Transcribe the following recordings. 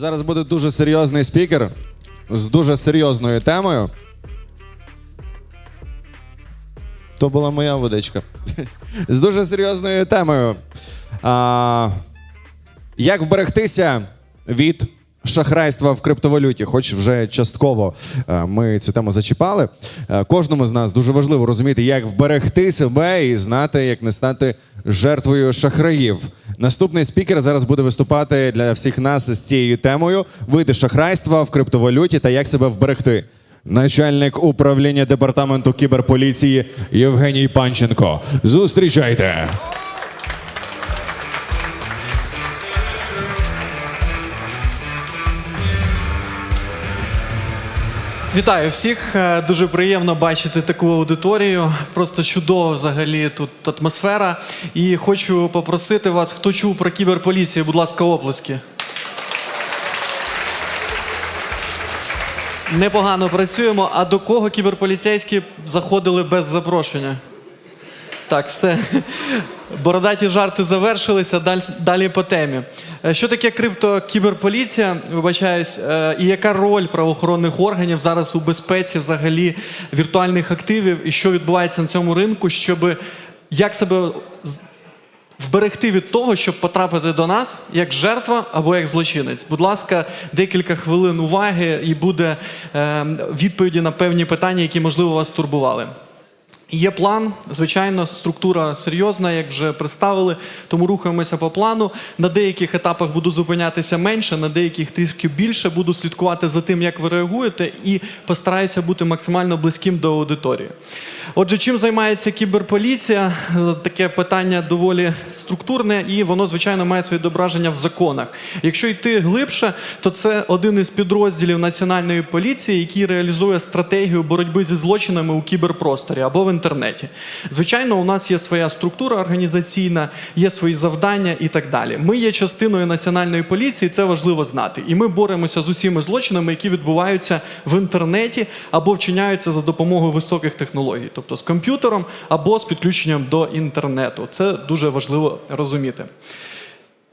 Зараз буде дуже серйозний спікер з дуже серйозною темою. То була моя водичка. З дуже серйозною темою. А, як вберегтися від шахрайства в криптовалюті? Хоч вже частково е, ми цю тему зачіпали. Е, Кожному з нас дуже важливо розуміти, як вберегти себе і знати, як не стати жертвою шахраїв. Наступний спікер зараз буде виступати для всіх нас з цією темою: види шахрайства в криптовалюті та як себе вберегти. Начальник управління департаменту кіберполіції Євгеній Панченко. Зустрічайте! Вітаю всіх. Е, Дуже приємно бачити таку аудиторію. Просто чудова взагалі тут атмосфера. І хочу попросити вас, хто чув про кіберполіцію, будь ласка, оплески. Непогано працюємо. А до кого кіберполіцейські заходили без запрошення? Так, все. Бородаті жарти завершилися. Далі, далі по темі. Е, Що таке криптокіберполіція? Вибачаюсь, Е, і яка роль правоохоронних органів зараз у безпеці взагалі віртуальних активів, і що відбувається на цьому ринку, щоб як себе вберегти від того, щоб потрапити до нас як жертва або як злочинець. Будь ласка, декілька хвилин уваги, і буде е, відповіді на певні питання, які можливо вас турбували. Є план, звичайно, структура серйозна, як вже представили, тому рухаємося по плану. На деяких етапах буду зупинятися менше, на деяких трішки більше. Буду слідкувати за тим, як ви реагуєте, і постараюся бути максимально близьким до аудиторії. Отже, чим займається кіберполіція? Таке питання доволі структурне, і воно, звичайно, має своє відображення в законах. Якщо йти глибше, то це один із підрозділів національної поліції, який реалізує стратегію боротьби зі злочинами у кіберпросторі або в інтернеті. Звичайно, у нас є своя структура організаційна, є свої завдання і так далі. Ми є частиною національної поліції, це важливо знати. І ми боремося з усіми злочинами, які відбуваються в інтернеті або вчиняються за допомогою високих технологій, тобто з комп'ютером або з підключенням до інтернету. Це дуже важливо розуміти.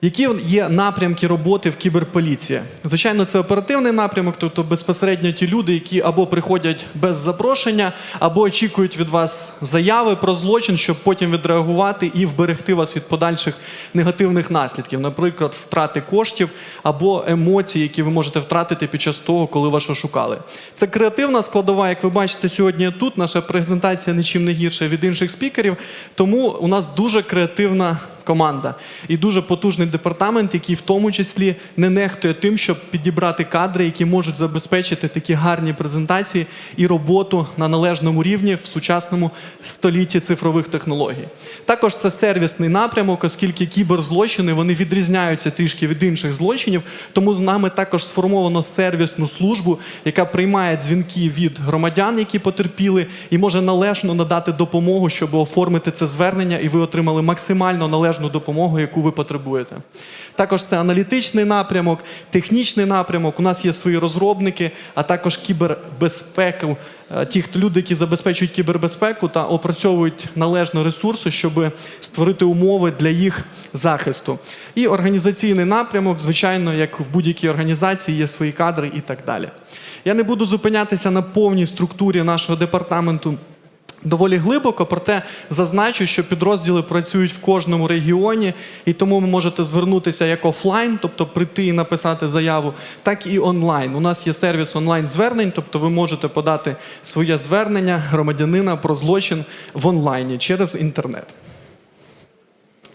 Які є напрямки роботи в кіберполіції? Звичайно, це оперативний напрямок, тобто безпосередньо ті люди, які або приходять без запрошення, або очікують від вас заяви про злочин, щоб потім відреагувати і вберегти вас від подальших негативних наслідків, наприклад, втрати коштів або емоцій, які ви можете втратити під час того, коли вас шукали. Це креативна складова, як ви бачите сьогодні тут. Наша презентація нічим не гірша від інших спікерів, тому у нас дуже креативна команда і дуже потужний департамент, який в тому числі не нехтує тим, щоб підібрати кадри, які можуть забезпечити такі гарні презентації і роботу на належному рівні в сучасному столітті цифрових технологій. Також це сервісний напрямок, оскільки кіберзлочини вони відрізняються трішки від інших злочинів. Тому з нами також сформовано сервісну службу, яка приймає дзвінки від громадян, які потерпіли, і може належно надати допомогу, щоб оформити це звернення, і ви отримали максимально належну допомогу, яку ви потребуєте. Також це аналітичний напрямок, технічний напрямок. У нас є свої розробники, а також кібербезпеку. е, Ті хто люди, які забезпечують кібербезпеку та опрацьовують належно ресурси, щоб створити умови для їх захисту. І організаційний напрямок, звичайно, як в будь-якій організації, є свої кадри і так далі. Я не буду зупинятися на повній структурі нашого департаменту доволі глибоко, проте зазначу, що підрозділи працюють в кожному регіоні, і тому ви можете звернутися як офлайн, тобто прийти і написати заяву, так і онлайн. У нас є сервіс онлайн-звернень, тобто ви можете подати своє звернення громадянина про злочин в онлайні через інтернет.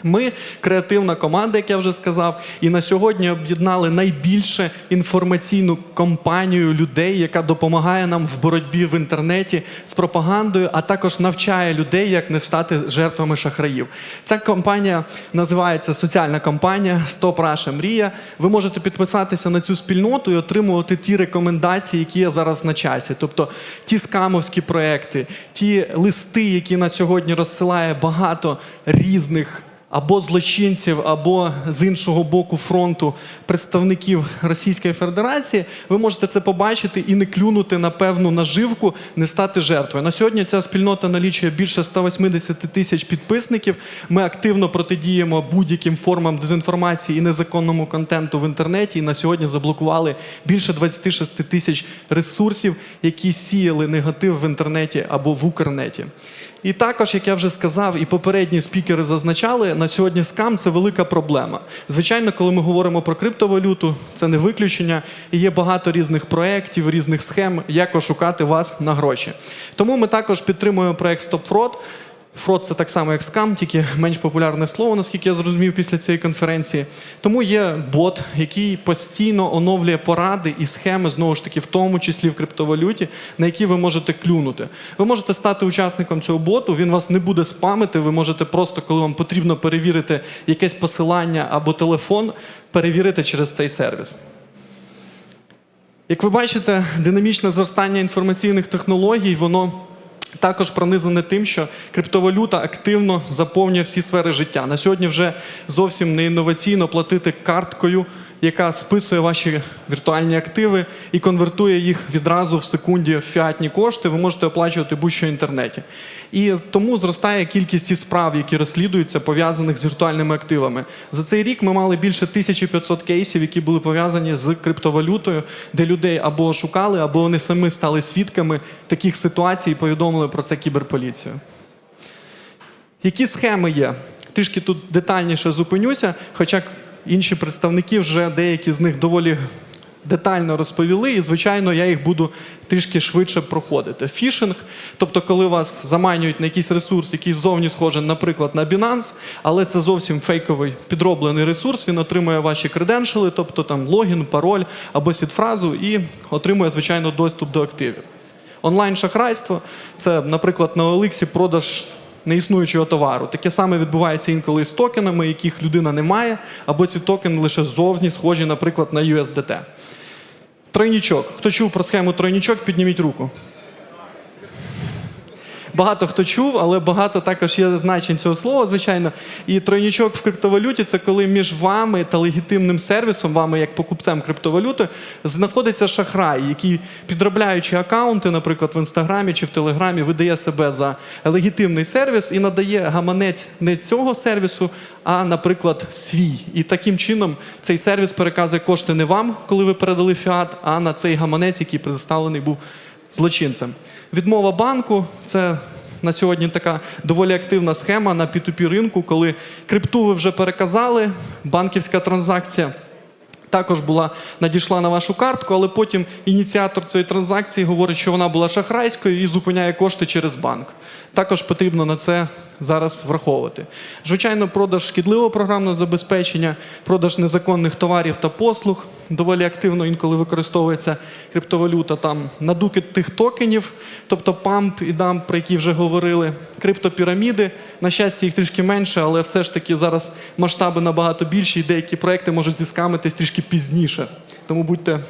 Ми креативна команда, як я вже сказав, і на сьогодні об'єднали найбільше інформаційну компанію людей, яка допомагає нам в боротьбі в інтернеті з пропагандою, а також навчає людей, як не стати жертвами шахраїв. Ця компанія називається соціальна компанія Стоп Раша Мрія. Ви можете підписатися на цю спільноту і отримувати ті рекомендації, які є зараз на часі. Тобто ті скамовські проекти, ті листи, які на сьогодні розсилає багато різних або злочинців, або з іншого боку фронту представників Російської Федерації, ви можете це побачити і не клюнути на певну наживку, не стати жертвою. На сьогодні ця спільнота налічує більше 180 тисяч підписників. Ми активно протидіємо будь-яким формам дезінформації і незаконному контенту в інтернеті. І на сьогодні заблокували більше 26 тисяч ресурсів, які сіяли негатив в інтернеті або в Укрнеті. І також, як я вже сказав, і попередні спікери зазначали, на сьогодні скам це велика проблема. Звичайно, коли ми говоримо про криптовалюту, це не виключення, і є багато різних проєктів, різних схем, як ошукати вас на гроші. Тому ми також підтримуємо проєкт Stop Fraud. Фрод це так само, як скам, тільки менш популярне слово, наскільки я зрозумів після цієї конференції. Тому є бот, який постійно оновлює поради і схеми, знову ж таки, в тому числі в криптовалюті, на які ви можете клюнути. Ви можете стати учасником цього боту, він вас не буде спамити. Ви можете просто, коли вам потрібно перевірити якесь посилання або телефон, перевірити через цей сервіс. Як ви бачите, динамічне зростання інформаційних технологій, воно також пронизане тим, що криптовалюта активно заповнює всі сфери життя. На сьогодні вже зовсім не інноваційно платити карткою, яка списує ваші віртуальні активи і конвертує їх відразу в секунді в фіатні кошти. Ви можете оплачувати будь-що в інтернеті. І тому зростає кількість і справ, які розслідуються, пов'язаних з віртуальними активами. За цей рік ми мали більше 1500 кейсів, які були пов'язані з криптовалютою, де людей або шукали, або вони самі стали свідками таких ситуацій і повідомили про це кіберполіцію. Які схеми є? Трішки тут детальніше зупинюся, хоча інші представники вже деякі з них доволі детально розповіли, і, звичайно, я їх буду трішки швидше проходити. Фішинг, тобто, коли вас заманюють на якийсь ресурс, який зовні схожий, наприклад, на Binance, але це зовсім фейковий підроблений ресурс, він отримує ваші креденшали, тобто там логін, пароль або сідфразу, і отримує, звичайно, доступ до активів. Онлайн-шахрайство це, наприклад, на OLX продаж неіснуючого товару. Таке саме відбувається інколи з токенами, яких людина не має, або ці токени лише зовні схожі, наприклад, на USDT. Тройнічок. Хто чув про схему тройнічок, підніміть руку. Багато хто чув, але багато також є значень цього слова, звичайно. І тройнічок в криптовалюті це коли між вами та легітимним сервісом, вами як покупцем криптовалюти, знаходиться шахрай, який, підробляючи акаунти, наприклад, в інстаграмі чи в Телеграмі, видає себе за легітимний сервіс і надає гаманець не цього сервісу, а, наприклад, свій. І таким чином цей сервіс переказує кошти не вам, коли ви передали фіат, а на цей гаманець, який предоставлений був злочинцем. Відмова банку це на сьогодні така доволі активна схема на P2P ринку, коли крипту ви вже переказали, банківська транзакція. Також була надійшла на вашу картку, але потім ініціатор цієї транзакції говорить, що вона була шахрайською і зупиняє кошти через банк. Також потрібно на це зараз враховувати. Звичайно, продаж шкідливого програмного забезпечення, продаж незаконних товарів та послуг доволі активно інколи використовується криптовалюта. Там надуки тих токенів, тобто памп і дамп, про які вже говорили, криптопіраміди. На щастя, їх трішки менше, але все ж таки зараз масштаби набагато більші, і деякі проекти можуть зіскамитись трішки пізніше. Тому будьте,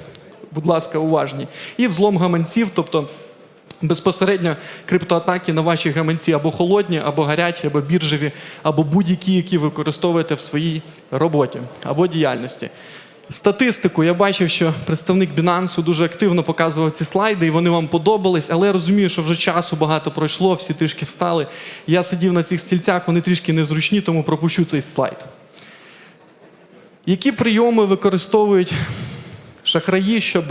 будь ласка, уважні. І взлом гаманців, тобто. Безпосередньо криптоатаки на ваші гаманці або холодні, або гарячі, або біржеві, або будь-які, які ви використовуєте в своїй роботі або діяльності. Статистику я бачив, що представник Binance дуже активно показував ці слайди, і вони вам подобались, але я розумію, що вже часу багато пройшло, всі трішки встали. Я сидів на цих стільцях, вони трішки незручні, тому пропущу цей слайд. Які прийоми використовують шахраї, щоб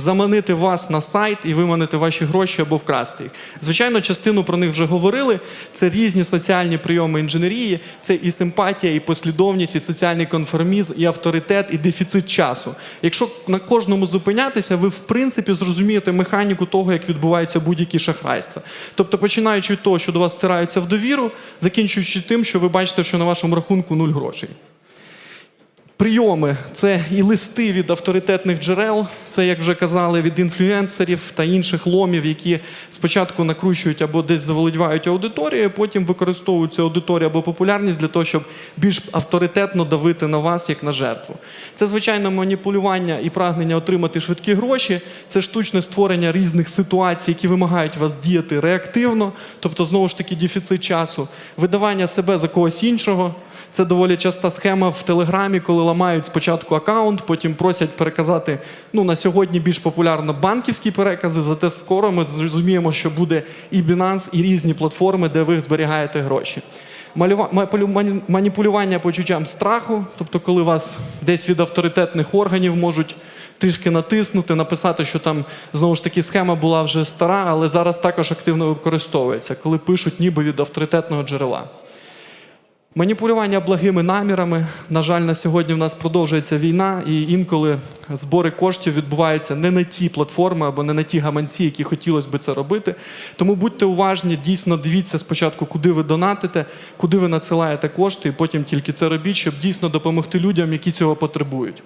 заманити вас на сайт і виманити ваші гроші або вкрасти їх? Звичайно, частину про них вже говорили. Це різні соціальні прийоми інженерії, це і симпатія, і послідовність, і соціальний конформізм, і авторитет, і дефіцит часу. Якщо на кожному зупинятися, ви в принципі зрозумієте механіку того, як відбуваються будь-які шахрайства. Тобто, починаючи від того, що до вас втираються в довіру, закінчуючи тим, що ви бачите, що на вашому рахунку нуль грошей. Прийоми це і листи від авторитетних джерел, це, як вже казали, від інфлюенсерів та інших ломів, які спочатку накручують або десь заволодівають аудиторією, потім використовують цю аудиторію або популярність для того, щоб більш авторитетно давити на вас як на жертву. Це звичайно маніпулювання і прагнення отримати швидкі гроші, це штучне створення різних ситуацій, які вимагають вас діяти реактивно, тобто знову ж таки дефіцит часу, видавання себе за когось іншого. Це доволі часта схема в Телеграмі, коли ламають спочатку аккаунт, потім просять переказати. Ну на сьогодні більш популярно банківські перекази. Зате скоро ми зрозуміємо, що буде і Binance, і різні платформи, де ви зберігаєте гроші. Маніпулювання почуттям страху, тобто, коли вас десь від авторитетних органів можуть трішки натиснути, написати, що там знову ж таки схема була вже стара, але зараз також активно використовується, коли пишуть ніби від авторитетного джерела. Маніпулювання благими намірами. На жаль, на сьогодні в нас продовжується війна, і інколи збори коштів відбуваються не на ті платформи або не на ті гаманці, які хотілося би це робити. Тому будьте уважні, дійсно дивіться спочатку, куди ви донатите, куди ви надсилаєте кошти, і потім тільки це робіть, щоб дійсно допомогти людям, які цього потребують.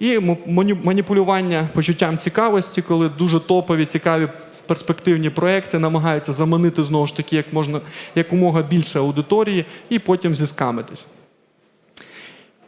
І маніпулювання почуттям цікавості, коли дуже топові, цікаві перспективні проекти намагаються заманити знову ж таки як можна якомога більше аудиторії і потім зіскамитись.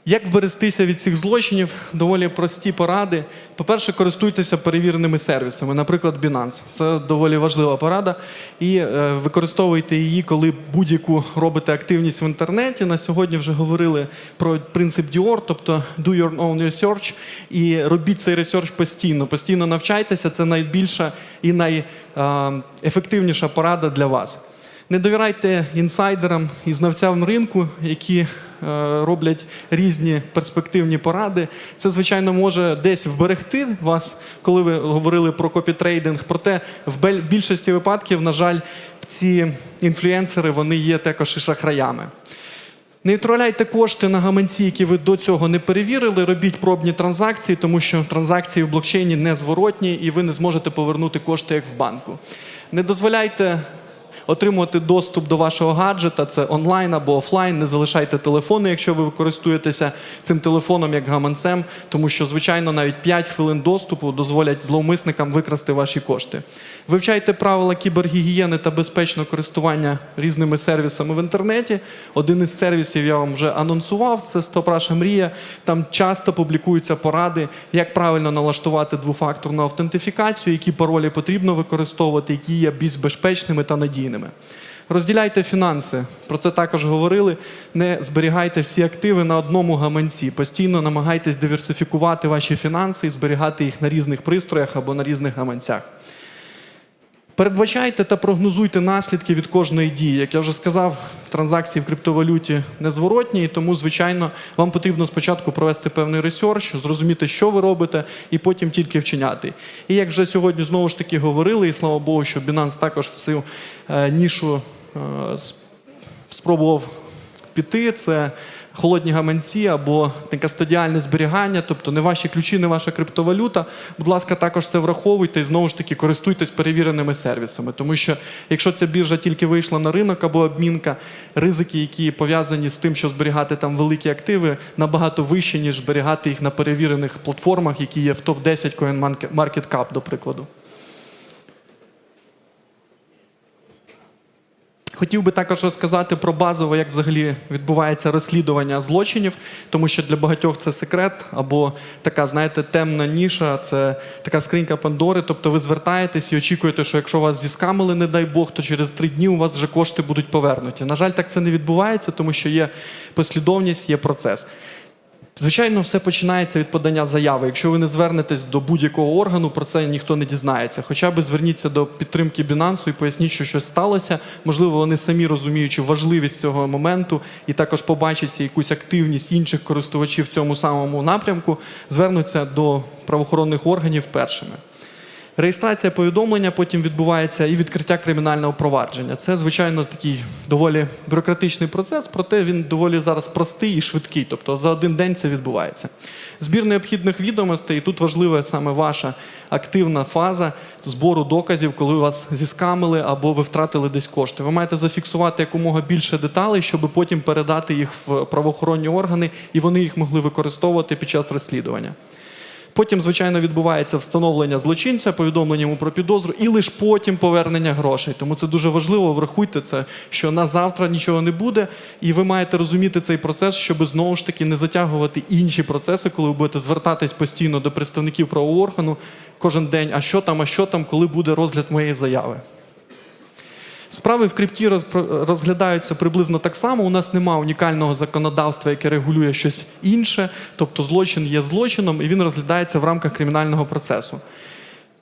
Як вберегтися від цих злочинів? Доволі прості поради. По-перше, користуйтеся перевіреними сервісами, наприклад, Binance. Це доволі важлива порада. І е, використовуйте її, коли будь-яку робите активність в інтернеті. На сьогодні вже говорили про принцип Dior, тобто do your own research. І робіть цей ресерч постійно. Постійно навчайтеся. Це найбільша і найефективніша порада для вас. Не довіряйте інсайдерам і знавцям ринку, які е, роблять різні перспективні поради. Це, звичайно, може десь вберегти вас, коли ви говорили про копітрейдинг. Проте в більшості випадків, на жаль, ці інфлюенсери вони є також і шахраями. Не відправляйте кошти на гаманці, які ви до цього не перевірили. Робіть пробні транзакції, тому що транзакції в блокчейні незворотні, і ви не зможете повернути кошти як в банку. Не дозволяйте отримувати доступ до вашого гаджета, це онлайн або офлайн. Не залишайте телефони, якщо ви користуєтеся цим телефоном як гаманцем, тому що, звичайно, навіть 5 хвилин доступу дозволять зловмисникам викрасти ваші кошти. Вивчайте правила кібергігієни та безпечного користування різними сервісами в інтернеті. Один із сервісів я вам вже анонсував. Це Стоп Мрія. Там часто публікуються поради, як правильно налаштувати двофакторну автентифікацію, які паролі потрібно використовувати, які є більш безпечними та надійними. Розділяйте фінанси. Про це також говорили. Не зберігайте всі активи на одному гаманці. Постійно намагайтесь диверсифікувати ваші фінанси і зберігати їх на різних пристроях або на різних гаманцях. Передбачайте та прогнозуйте наслідки від кожної дії. Як я вже сказав, транзакції в криптовалюті незворотні, і тому, звичайно, вам потрібно спочатку провести певний ресерч, зрозуміти, що ви робите, і потім тільки вчиняти. І як вже сьогодні знову ж таки говорили, і слава Богу, що Binance також в цю е, нішу е, спробував піти. Це холодні гаманці або некастодіальне зберігання, тобто не ваші ключі, не ваша криптовалюта. Будь ласка, також це враховуйте і знову ж таки користуйтесь перевіреними сервісами. Тому що якщо ця біржа тільки вийшла на ринок або обмінка, ризики, які пов'язані з тим, що зберігати там великі активи, набагато вищі, ніж зберігати їх на перевірених платформах, які є в топ-10 CoinMarketCap, до прикладу. Хотів би також розказати про базово, як взагалі відбувається розслідування злочинів, тому що для багатьох це секрет або така, знаєте, темна ніша, це така скринька Пандори. Тобто ви звертаєтесь і очікуєте, що якщо вас зіскамили, не дай Бог, то через три дні у вас вже кошти будуть повернуті. На жаль, так це не відбувається, тому що є послідовність, є процес. Звичайно, все починається від подання заяви. Якщо ви не звернетесь до будь-якого органу, про це ніхто не дізнається. Хоча б зверніться до підтримки Бінансу і поясніть, що щось сталося. Можливо, вони самі розуміючи важливість цього моменту і також побачать якусь активність інших користувачів в цьому самому напрямку, звернуться до правоохоронних органів першими. Реєстрація повідомлення потім відбувається і відкриття кримінального провадження. Це, звичайно, такий доволі бюрократичний процес, проте він доволі зараз простий і швидкий. Тобто за один день це відбувається. Збір необхідних відомостей, і тут важлива саме ваша активна фаза збору доказів, коли вас зіскамили або ви втратили десь кошти. Ви маєте зафіксувати якомога більше деталей, щоб потім передати їх в правоохоронні органи, і вони їх могли використовувати під час розслідування. Потім, звичайно, відбувається встановлення злочинця, повідомлення йому про підозру, і лише потім повернення грошей. Тому це дуже важливо. Врахуйте це, що на завтра нічого не буде, і ви маєте розуміти цей процес, щоб знову ж таки не затягувати інші процеси, коли ви будете звертатись постійно до представників правового органу кожен день. А що там, а що там, коли буде розгляд моєї заяви. Справи в крипті роз- розглядаються приблизно так само. У нас немає унікального законодавства, яке регулює щось інше. Тобто злочин є злочином, і він розглядається в рамках кримінального процесу.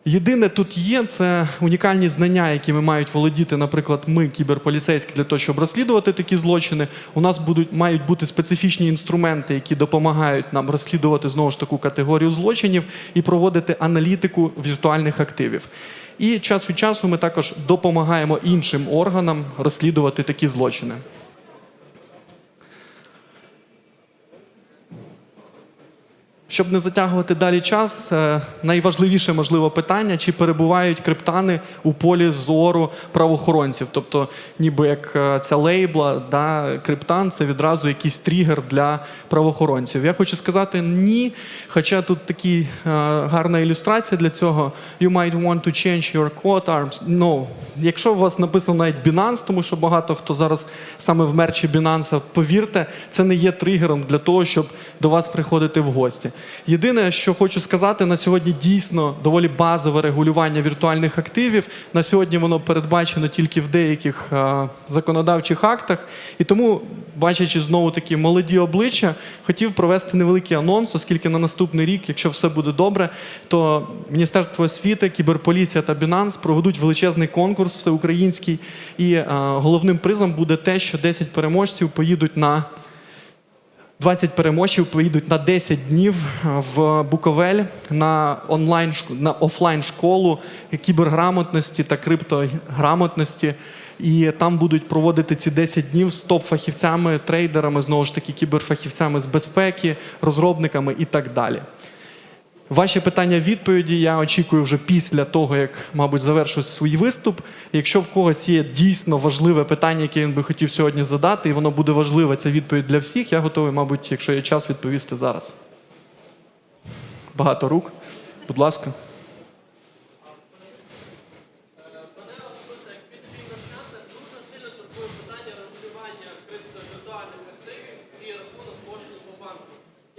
Єдине тут є це унікальні знання, якими мають володіти, наприклад, ми, кіберполіцейські, для того, щоб розслідувати такі злочини. У нас будуть мають бути специфічні інструменти, які допомагають нам розслідувати знову ж таку категорію злочинів і проводити аналітику віртуальних активів. І час від часу ми також допомагаємо іншим органам розслідувати такі злочини. Щоб не затягувати далі час, е, найважливіше можливо питання, чи перебувають криптани у полі зору правоохоронців. Тобто, ніби як е, ця лейбла, да, криптан це відразу якийсь тригер для правоохоронців. Я хочу сказати ні. Хоча тут такі е, гарна ілюстрація для цього. You might want to change your quote arms. No. Якщо у вас написано навіть Binance, тому що багато хто зараз саме в мерчі Binance, повірте, це не є тригером для того, щоб до вас приходити в гості. Єдине, що хочу сказати, на сьогодні дійсно доволі базове регулювання віртуальних активів. На сьогодні воно передбачено тільки в деяких е, законодавчих актах. І тому, бачачи знову такі молоді обличчя, хотів провести невеликий анонс, оскільки на наступний рік, якщо все буде добре, то Міністерство освіти, кіберполіція та Binance проведуть величезний конкурс всеукраїнський. І е, головним призом буде те, що 10 переможців поїдуть на 20 переможців поїдуть на 10 днів в Буковель на онлайн на офлайн школу кіберграмотності та криптограмотності. І там будуть проводити ці 10 днів з топ-фахівцями, трейдерами, знову ж таки, кіберфахівцями з безпеки, розробниками і так далі. Ваші питання відповіді я очікую вже після того, як, мабуть, завершу свій виступ. Якщо в когось є дійсно важливе питання, яке він би хотів сьогодні задати, і воно буде важливе, це відповідь для всіх, я готовий, мабуть, якщо є час, відповісти зараз. Багато рук. Будь ласка. Мене особисто як B2B мерчанта дуже сильно турбує питання регулювання криптовіртуальних активів і рахунок коштів по банку.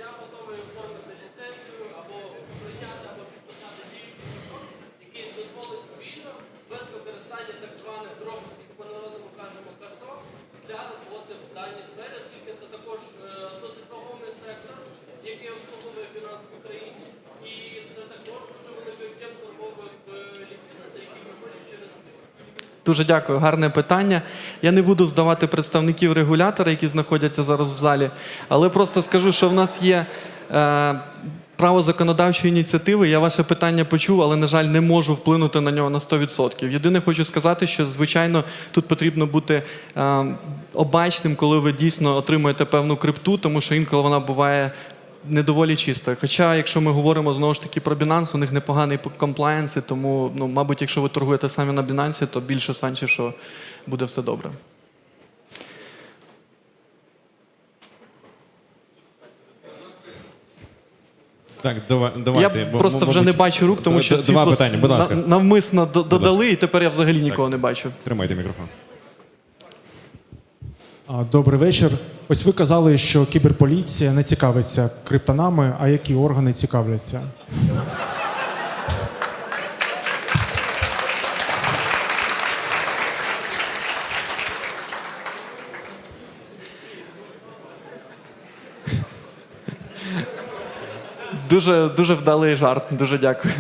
Я готовий оформити ліцензію або прийняти або підписати діючий закон, який дозволить вільно, без використання так званих дробних, як по народному кажемо, карток для роботи в даній сфері, оскільки це також е, досить вагомий сектор, який обслуговує фінанси в Україні, і це також дуже великий об'єм торгових е, ліквідностей, які виходять через. Дуже дякую, гарне питання. Я не буду здавати представників регулятора, які знаходяться зараз в залі, але просто скажу, що в нас є е, право законодавчої ініціативи. Я ваше питання почув, але, на жаль, не можу вплинути на нього на 100%. Єдине, хочу сказати, що звичайно тут потрібно бути е, обачним, коли ви дійсно отримуєте певну крипту, тому що інколи вона буває. Не доволі чиста. Хоча, якщо ми говоримо знову ж таки про Binance, у них непоганий комплаєнс, тому, ну, мабуть, якщо ви торгуєте самі на Binance, то більше шансів, що буде все добре. Так, давай, давайте. я бо, просто мабуть, вже не бачу рук, тому що світло Два питання, будь на- ласка. навмисно д- додали, ласка. і тепер я взагалі нікого не бачу. Тримайте мікрофон. А, Добрий вечір. Ось ви казали, що кіберполіція не цікавиться криптонами, а які органи цікавляться? Дуже, дуже вдалий жарт. Дуже дякую.